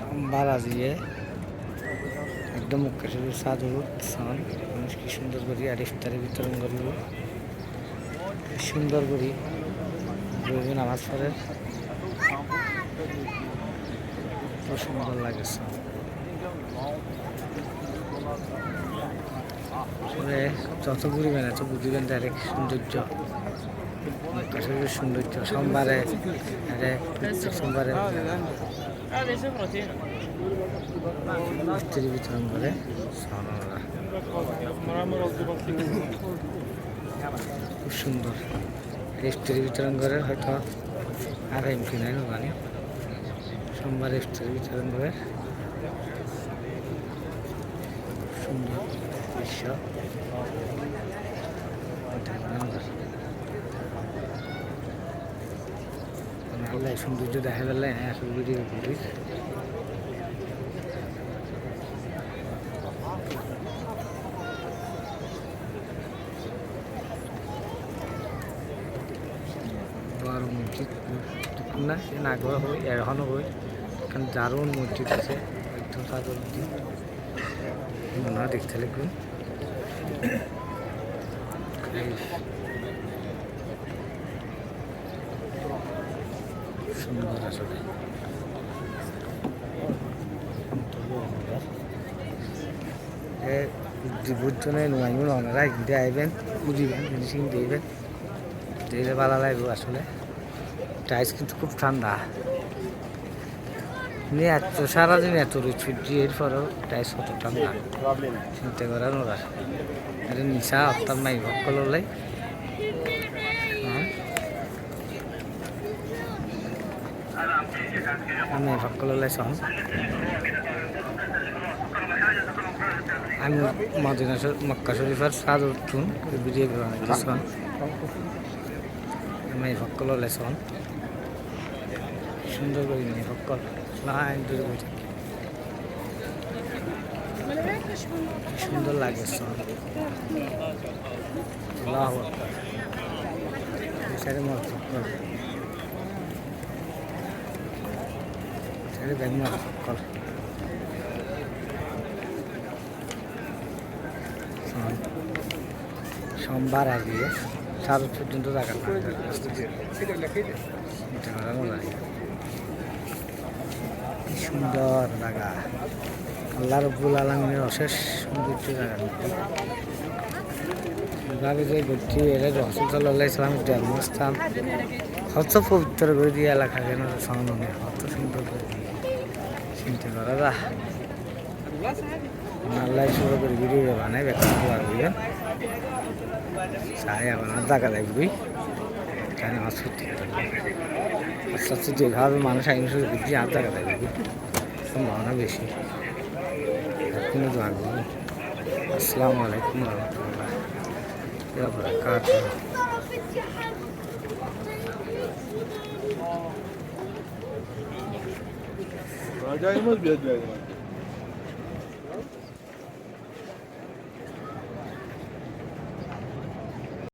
সোমবার আজিয়ে একদম মুখ্যের সাধু সান। মানুষ কি সুন্দর করি আর ইফতারি বিতরণ করিব। সুন্দর করি রবি নামাজ পড়ে খুব সুন্দর লাগে সান। যত ঘুরিবেন, এত বুঝিবেন ডাইরেক্ট সৌন্দর্য। সৌন্দর্য সোমবারে সোমবারে মিস্ত্রি বিতরণ করে খুব সুন্দর ইফতারি বিতরণ করে হয়তো আর এমপি নাই ওখানে সোমবার ইফতারি বিতরণ করে সুন্দর দৃশ্য আল্লাহ সৌন্দর্য দেখা গেলে ভিডিও করি বড় মসজিদ না সে নাগর হই এখনও হই এখানে দারুণ মসজিদ আছে, একদম সাদর মসজিদ। দেখতে লিখুন সুন্দর আসলে এ বুঝজনে নুয়াইমু ননারা হিন্দে আইবেন বুঝিবেন মেডিসিন দিবেন দিলে ভালো লাগবে আসলে টাইস কিন্তু খুব ঠান্ডা নিয়ে এত সারাদিন এত সূর্য এর পরেও টাইস কত ঠান্ডা চিন্তা করার ওরা এটা নিশা অর্থাৎ মাই ভক্কল হলে আমি হলে সহন আমি মদিনা মক্কা শরীফের সাদ উঠুন ভিডিও গ্রহণ আমি হলে সহন সুন্দর করে নিয়ে ভক্কল লাইন ধরে বসে সুন্দর লাগে আল্লাহ সাইডে মত ভক্কল সাইডে ব্যাগ মত ভক্কল সহন সোমবার আগে সাত পর্যন্ত টাকা সুন্দর জায়গা। আল্লাহ রব্বুল আলমিনের অশেষ সৌন্দর্য জায়গা। এভাবে যে এরা রসুল সাল্লাহ ইসলামের জন্মস্থান কত পবিত্র করে দিয়ে এলাকা কেন সামনে কত সুন্দর করে চিন্তা করা যা আল্লাহ শুরু করে ভিডিও বানাই ব্যক্তি পারবি চাই আমার টাকা লাগবি কেন আমার সত্যি আস্তে আস্তে যেভাবে মানুষ আইন শুরু করছি আর টাকা লাগবে সম্ভাবনা বেশি এখনও জানব আসসালামু আলাইকুম রহমতুল্লাহ Acayip bir acayip.